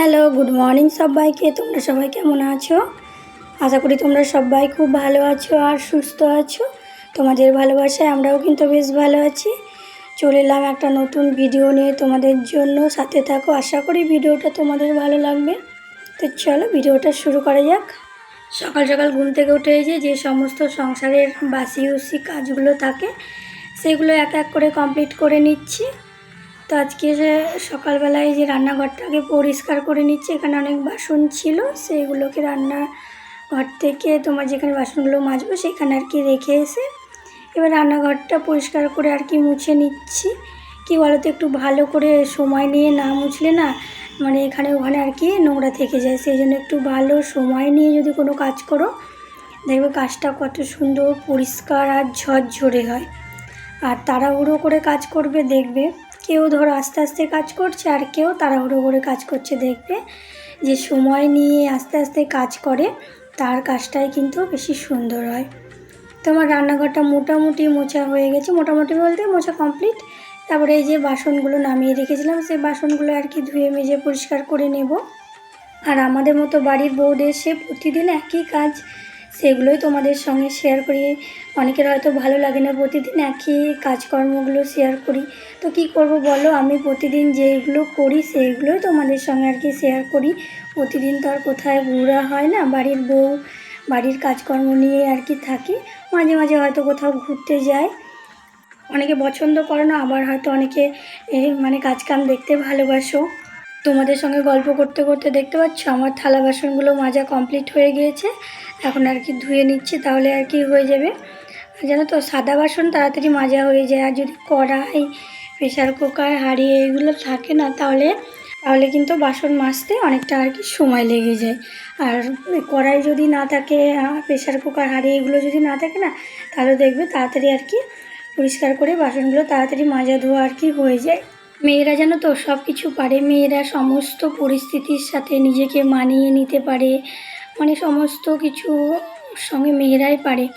Hello, good morning সবাইকে। তোমরা সবাই কেমন আছো? আশা করি তোমরা সবাই খুব ভালো আছো আর সুস্থ আছো। তোমাদের ভালোবাসায় আমরাও কিন্তু বেশ ভালো আছি। চলে এলাম একটা নতুন ভিডিও নিয়ে তোমাদের জন্য। সাথে থাকো, আশা করি ভিডিওটা তোমাদের ভালো লাগবে। তো চলো ভিডিওটা শুরু করা যাক। সকাল সকাল ঘুম থেকে উঠে যে যে সমস্ত সংসারের বাসি উসি কাজগুলো থাকে, সেগুলো এক এক করে কমপ্লিট করে নিচ্ছি। তো আজকে সকালবেলায় যে রান্নাঘরটাকে পরিষ্কার করে নিচ্ছে, এখানে অনেক বাসন ছিল সেগুলোকে রান্না ঘর থেকে তোমার যেখানে বাসনগুলো মাজবো সেখানে আর কি রেখে এসে এবার রান্নাঘরটা পরিষ্কার করে আর কি মুছে নিচ্ছি। কি বলতো, একটু ভালো করে সময় নিয়ে না মুছলে না মানে এখানে ওখানে আর কি নোংরা থেকে যায়। সেই জন্য একটু ভালো সময় নিয়ে যদি কোনো কাজ করো, দেখবে কাজটা কত সুন্দর পরিষ্কার আর ঝরঝরে হয়। আর তাড়াহুড়ো করে কাজ করবে দেখবে। কেউ ধরো আস্তে আস্তে কাজ করছে আর কেউ তাড়াহুড়ো করে কাজ করছে দেখবে যে সময় নিয়ে আস্তে আস্তে কাজ করে, তার কাজটাই কিন্তু বেশি সুন্দর হয়। তোমার রান্নাঘরটা মোটামুটি মোছা হয়ে গেছে, মোটামুটি বলতে মোছা কমপ্লিট তারপরে এই যে বাসনগুলো নামিয়ে রেখেছিলাম, সেই বাসনগুলো আর কি ধুয়ে মেজে পরিষ্কার করে নেব। আর আমাদের মতো বাড়ির বউদের সে প্রতিদিন একই কাজ সেগুলোই তোমাদের সঙ্গে শেয়ার করি। অনেকের হয়তো ভালো লাগে না প্রতিদিন একই কাজকর্মগুলো শেয়ার করি। তো কি করব বলো? আমি প্রতিদিন যেগুলো করি, সেইগুলোই তোমাদের সঙ্গে আর কি শেয়ার করি। প্রতিদিন তো আর কোথায় ঘোরা হয় না, বাড়ির বউ, বাড়ির কাজকর্ম নিয়ে আর কি থাকি। মাঝে মাঝে হয়তো কোথাও ঘুরতে যায় অনেকে পছন্দ করে না, আবার হয়তো অনেকে মানে কাজকাম দেখতে ভালোবাসো। তোমাদের সঙ্গে গল্প করতে করতে দেখতে পাচ্ছ আমার থালা বাসনগুলো মাজা কমপ্লিট হয়ে গিয়েছে। এখন আর কি ধুয়ে নিচ্ছি, তাহলে আর কি হয়ে যাবে। জানো তো, সাদা বাসন তাড়াতাড়ি মাজা হয়ে যায়, আর যদি কড়াই প্রেশার কুকার, হাঁড়ি এগুলো থাকে না, তাহলে তাহলে কিন্তু বাসন মাজতে অনেকটা আর কি সময় লেগে যায়। আর কড়াই যদি না থাকে প্রেশার কুকার, হাঁড়ি এগুলো যদি না থাকে না, তাহলে দেখবে তাড়াতাড়ি আর কি পরিষ্কার করে বাসনগুলো তাড়াতাড়ি মাজা ধোয়া আর কি হয়ে যায়। মেয়েরা যেন তো সব কিছু পারে। মেয়েরা সমস্ত পরিস্থিতির সাথে নিজেকে মানিয়ে নিতে পারে। মানে সমস্ত কিছু সঙ্গে মেয়েরাই পারে।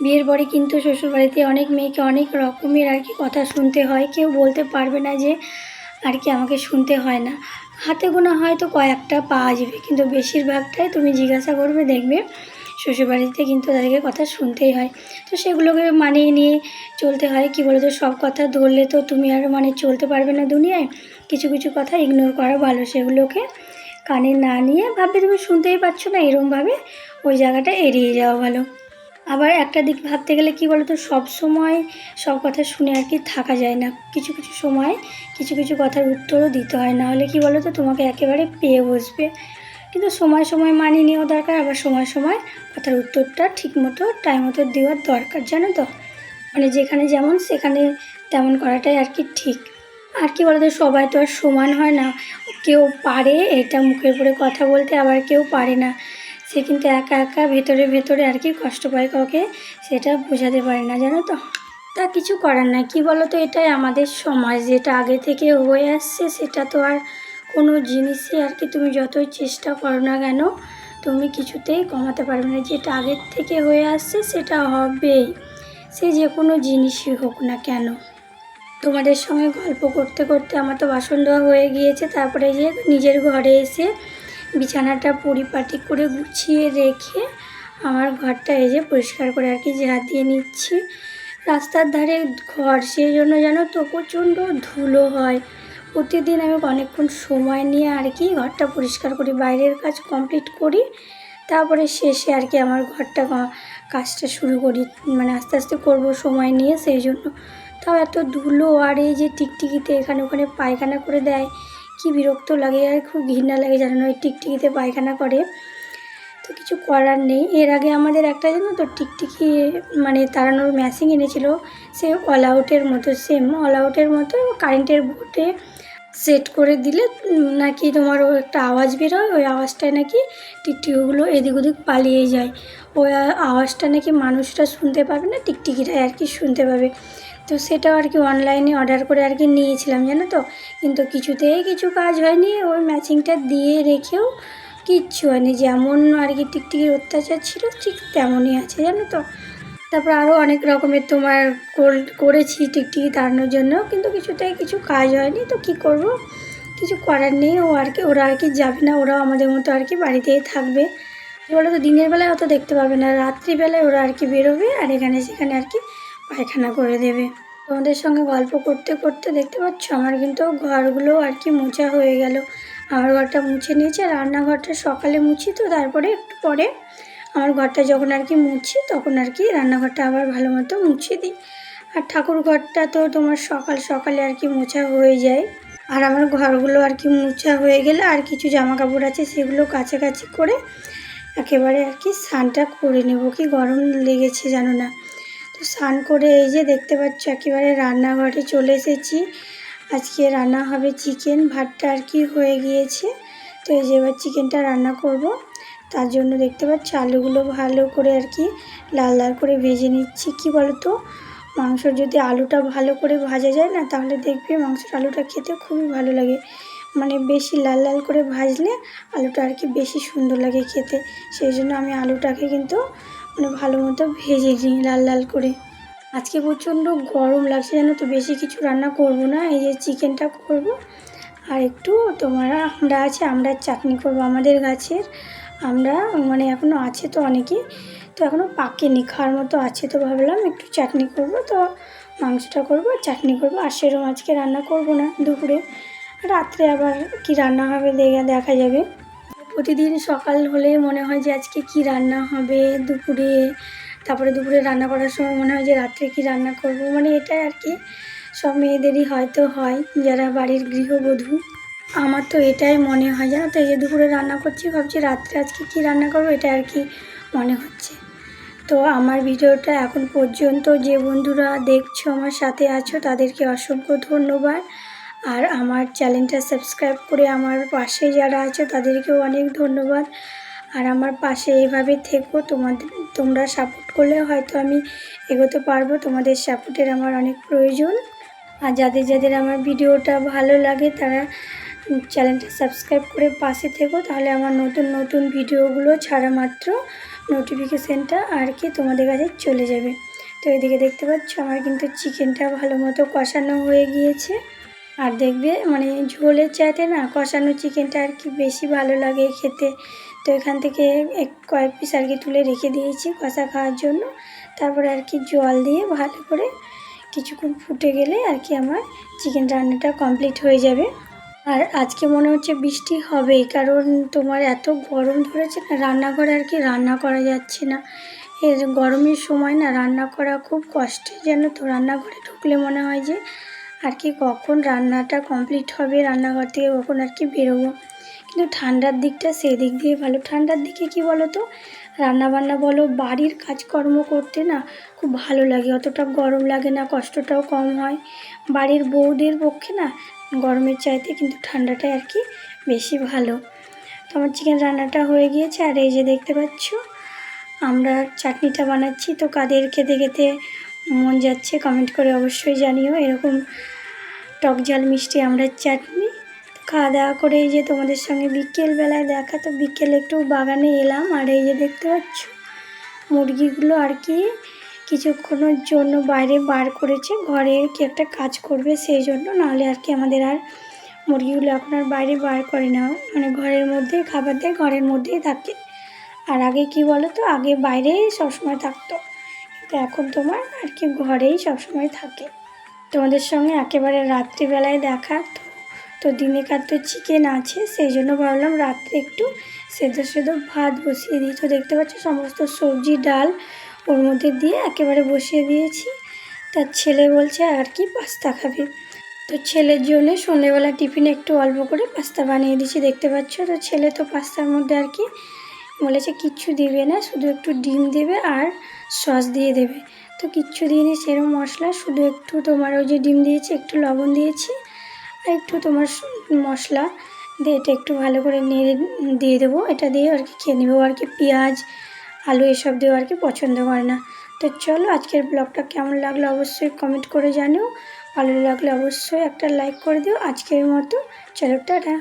বিয়ের পরে কিন্তু শ্বশুরবাড়িতে অনেক মেয়েকে অনেক রকমের আর কি কথা শুনতে হয়। কেউ বলতে পারবে না যে আর কি আমাকে শুনতে হয় না। হাতে গোনা হয়তো কয়েকটা পাওয়া যাবে। কিন্তু বেশিরভাগটাই তুমি জিজ্ঞাসা করবে, দেখবে শ্বশুরবাড়িতে কিন্তু তাদেরকে কথা শুনতেই হয়। তো সেগুলোকে মানিয়ে নিয়ে চলতে হয়। কি বলো তো সব কথা ধরলে তো তুমি আর মানে চলতে পারবে না দুনিয়ায়। কিছু কিছু কথা ইগনোর করা ভালো। সেগুলোকে কানে না নিয়ে ভাববে তুমি শুনতেই পাচ্ছ না, এরমভাবে ওই জায়গাটা এড়িয়ে যাওয়া ভালো। আবার একটা দিক ভাবতে গেলে কি বলো তো সব সময় সব কথা শুনে আর কি থাকা যায় না। কিছু কিছু সময় কিছু কিছু কথার উত্তরও দিতে হয়। না হলে কি বলো তো তোমাকে একেবারে পেয়ে বসবে। কিন্তু সময় সময় মানিয়ে নেওয়া দরকার, আবার সময় সময় কথার উত্তরটা ঠিকমতো টাইম মতো দেওয়ার দরকার, জানো তো? মানে যেখানে যেমন, সেখানে তেমন করাটাই আর কি ঠিক। আর কি বলতো, সবাই তো আর সমান হয় না। কেউ পারে এটা মুখের উপরে কথা বলতে, আবার কেউ পারে না। সে কিন্তু একা একা ভেতরে ভেতরে আর কি কষ্ট পায় কাউকে, সেটা বোঝাতে পারে না, জানো তো? তা কিছু করার নাই। কী বলো তো এটাই আমাদের সমাজ। যেটা আগে থেকে হয়ে আসছে, সেটা তো আর কোনো জিনিসই আর কি তুমি যতই চেষ্টা করো না কেন, তুমি কিছুতেই কমাতে পারবে না। যেটা আগের থেকে হয়ে আসছে, সেটা হবেই। সে যে কোনো জিনিসই হোক না কেন। তোমাদের সঙ্গে গল্প করতে করতে আমার তো বাসন ধোয়া হয়ে গিয়েছে, তারপরে যে নিজের ঘরে এসে বিছানাটা পরিপাটি করে গুছিয়ে রেখে আমার ঘরটা এই যে পরিষ্কার করে আর কি ঝাড় দিয়ে নিচ্ছি। রাস্তার ধারে ঘর, সেই জন্য যেন তো প্রচণ্ড ধুলো হয়। প্রতিদিন আমি অনেকক্ষণ সময় নিয়ে আর কি ঘরটা পরিষ্কার করি, বাইরের কাজ কমপ্লিট করি, তারপরে শেষে আর কি আমার ঘরটা কাজটা শুরু করি মানে আস্তে আস্তে করব সময় নিয়ে সেই জন্য। তাও এত ধুলো আর এই যে টিকটিকিতে এখানে ওখানে পায়খানা করে দেয়, কি বিরক্ত লাগে আর খুব ঘৃণা লাগে জানো ওই টিকটিকিতে পায়খানা করে। তো কিছু করার নেই। এর আগে আমাদের একটা জানো তো টিকটিকি মানে তাড়ানোর মেশিন এনেছিল, সে অল আউটের মতো সেম অল আউটের মতো কারেন্টের বোর্ডে সেট করে দিলে নাকি তোমার ও একটা আওয়াজ বেরোয়, ওই আওয়াজটায় নাকি টিকটিকিগুলো এদিক ওদিক পালিয়ে যায়। ওই আওয়াজটা নাকি মানুষরা শুনতে পাবে না, টিকটিকিরাই আর কি শুনতে পাবে। তো সেটাও আর কি অনলাইনে অর্ডার করে আর কি নিয়েছিলাম, জানো তো? কিন্তু কিছুতেই কিছু কাজ হয়নি, ওই ম্যাচিংটা দিয়ে রেখেও কিচ্ছু হয়নি। যেমন আর কি টিকটিকির অত্যাচার ছিল, ঠিক তেমনই আছে, জানো তো? তারপর আরও অনেক রকমের তোমার করেছি টিকটিকি তাড়ানোর জন্য, কিন্তু কিছুতেই কিছু কাজ হয়নি, তো কি করব? কিছু করার নেই, ও আর কি, ওরা আর কি যাবে না, ওরাও আমাদের মতো আর কি বাড়িতেই থাকবে। বলো তো দিনের বেলায় অত দেখতে পাবে না রাত্রিবেলায় ওরা আর কি বেরোবে, আর এখানে সেখানে আর কি পায়খানা করে দেবে। তোমাদের সঙ্গে গল্প করতে করতে দেখতে পাচ্ছ, আমার কিন্তু ঘরগুলো আর কি মোছা হয়ে গেল। আমার ঘরটা মুছে নিয়েছে রান্নাঘরটা সকালে মুছি, তো তারপরে একটু পরে আমার ঘরটা যখন আর কি মুছি, তখন আর কি রান্নাঘরটা আবার ভালো মতো মুছে দিই। আর ঠাকুর ঘরটা তো তোমার সকাল সকালে আর কি মোছা হয়ে যায়। আর আমার ঘরগুলো আর কি মোছা হয়ে গেলে আর কিছু জামা কাপড় আছে, সেগুলো কাছাকাছি করে একেবারে আর কি স্নানটা করে নেব। কি গরম লেগেছে জানো না? তো স্নান করে এই যে দেখতে পাচ্ছ, একেবারে রান্নাঘরে চলে এসেছি। আজকে রান্না হবে চিকেন, ভাতটা আর কি হয়ে গিয়েছে। তো এই যে এবার চিকেনটা রান্না করব। তার জন্য দেখতে পাচ্ছ আলুগুলো ভালো করে আর কি লাল লাল করে ভেজে নিচ্ছি। কি বলো তো মাংসর যদি আলুটা ভালো করে ভাজা যায় না, তাহলে দেখবে মাংসের আলুটা খেতে খুবই ভালো লাগে। মানে বেশি লাল লাল করে ভাজলে আলুটা আর কি বেশি সুন্দর লাগে খেতে। সেই জন্য আমি আলুটাকে কিন্তু মানে ভালো মতো ভেজে নিই লাল লাল করে। আজকে প্রচণ্ড গরম লাগছে জানো তো, বেশি কিছু রান্না করব না, এই যে চিকেনটা করব। আর একটু তোমার আমরা আছে, আমরা চাটনি করব আমাদের গাছের। আমরা মানে এখনও আছে তো অনেকে, তো এখনও পাকেনি, খাওয়ার মতো আছে তো ভাবলাম একটু চাটনি করব, তো মাংসটা করব, চাটনি করব, আর সেরকম আজকে রান্না করব না দুপুরে। রাত্রে আবার কি রান্না হবে দেখা দেখা যাবে। প্রতিদিন সকাল হলে মনে হয় যে আজকে কি রান্না হবে দুপুরে, তারপরে দুপুরে রান্না করার সময় মনে হয় যে রাত্রে কি রান্না করব মানে এটাই আর কি। সব মেয়েদেরই হয়তো হয়, যারা বাড়ির গৃহবধূ। আমার তো এটাই মনে হয় জানো তো, এই যে দুপুরে রান্না করছি, ভাবছি রাত্রে আজকে কি রান্না করব, এটা আর কি মনে হচ্ছে। তো আমার ভিডিওটা এখন পর্যন্ত যে বন্ধুরা দেখছ, আমার সাথে আছো, তাদেরকে অসংখ্য ধন্যবাদ। আর আমার চ্যানেলটা সাবস্ক্রাইব করে আমার পাশে যারা আছে, তাদেরকেও অনেক ধন্যবাদ। আর আমার পাশে এইভাবে থেকো, তোমাদের, তোমরা সাপোর্ট করলে হয়তো আমি এগোতে পারব, তোমাদের সাপোর্টের আমার অনেক প্রয়োজন। আর যাদের যাদের আমার ভিডিওটা ভালো লাগে, তারা চ্যানেলটা সাবস্ক্রাইব করে পাশে থেকো, তাহলে আমার নতুন নতুন ভিডিওগুলো ছাড়া মাত্র নোটিফিকেশানটা আর কি তোমাদের কাছে চলে যাবে। তো এদিকে দেখতে পাচ্ছ, আমার কিন্তু চিকেনটা ভালো মতো কষানো হয়ে গিয়েছে। আর দেখবে মানে ঝোলের চাইতে না কষানো চিকেনটা আর কি বেশি ভালো লাগে খেতে। তো এখান থেকে এক কয়েক পিস আর কি তুলে রেখে দিয়েছি কষা খাওয়ার জন্য। তারপরে আর কি জল দিয়ে ভালো করে কিছুক্ষণ ফুটে গেলে আর কি আমার চিকেন রান্নাটা কমপ্লিট হয়ে যাবে। আর আজকে মনে হচ্ছে বৃষ্টি হবেই, কারণ তোমার এত গরম ধরেছে না, রান্নাঘরে আর কি রান্না করা যাচ্ছে না। এর গরমের সময় না রান্না করা খুব কষ্টের যেন তো, রান্নাঘরে ঢুকলে মনে হয় যে আর কি কখন রান্নাটা কমপ্লিট হবে, রান্নাঘর থেকে কখন আর কি বেরোবো। কিন্তু ঠান্ডার দিকটা সেদিক দিয়ে ভালো। ঠান্ডার দিকে কি বলো তো রান্নাবান্না বলো, বাড়ির কাজকর্ম করতে না খুব ভালো লাগে। অতটা গরম লাগে না, কষ্টটাও কম হয়। বাড়ির বউদের পক্ষে না গরমের চাইতে কিন্তু ঠান্ডাটাই আর কি বেশি ভালো। তো আমার চিকেন রান্নাটা হয়ে গিয়েছে, আর এই যে দেখতে পাচ্ছ, আমরা চাটনিটা বানাচ্ছি। তো কাদের খেতে খেতে মন যাচ্ছে কমেন্ট করে অবশ্যই জানিও। এরকম টক ঝাল মিষ্টি আমরা চাটনি। খাওয়া দাওয়া করে এই যে তোমাদের সঙ্গে বিকেলবেলায় দেখা, তো বিকেলে একটু বাগানে এলাম, আর এই যে দেখতে পাচ্ছ, মুরগিগুলো আর কি কিছুক্ষণের জন্য বাইরে বার করেছে, ঘরে কি একটা কাজ করবে সেই জন্য, নাহলে আর কি আমাদের আর মুরগিগুলো এখন আর বাইরে বার করে না মানে ঘরের মধ্যেই খাবার দেয়, ঘরের মধ্যেই থাকে। আর আগে কি বলো তো আগে বাইরেই সবসময় থাকতো, কিন্তু এখন তোমার আর কি ঘরেই সবসময় থাকে। তোমাদের সঙ্গে একেবারে রাত্রিবেলায় দেখা, তো তো দিনেকার তো চিকেন আছে, সেই জন্য ভাবলাম রাত্রে একটু সেদ্ধ সেদ্ধ ভাত বসিয়ে দিই। তো দেখতে পাচ্ছ সমস্ত সবজি, ডাল ওর মধ্যে দিয়ে একেবারে বসিয়ে দিয়েছি। তার ছেলে বলছে, আর কি পাস্তা খাবে? তো ছেলের জন্য সন্ধেবেলা টিফিনে একটু অল্প করে পাস্তা বানিয়ে দিয়েছি। দেখতে পাচ্ছ তো ছেলে তো পাস্তার মধ্যে আর কি বলেছে, কিচ্ছু দিবে না, শুধু একটু ডিম দেবে আর সস দিয়ে দেবে। তো কিচ্ছু দিইনি সেরকম মশলা, শুধু একটু তোমার ওই যে ডিম দিয়েছি, একটু লবণ দিয়েছি। আর একটু তোমার মশলা দিয়ে এটা একটু ভালো করে নেড়ে দিয়ে দেবো। এটা দিয়ে আর কি খেয়ে নেব। আর কি পেঁয়াজ, আলু এসব দিয়েও আর কি পছন্দ করে না। তো চলো আজকের ব্লগটা কেমন লাগল অবশ্যই কমেন্ট করে জানিও। ভালো লাগলে অবশ্যই একটা লাইক করে দিও। আজকের মতো। চলো, টাটা।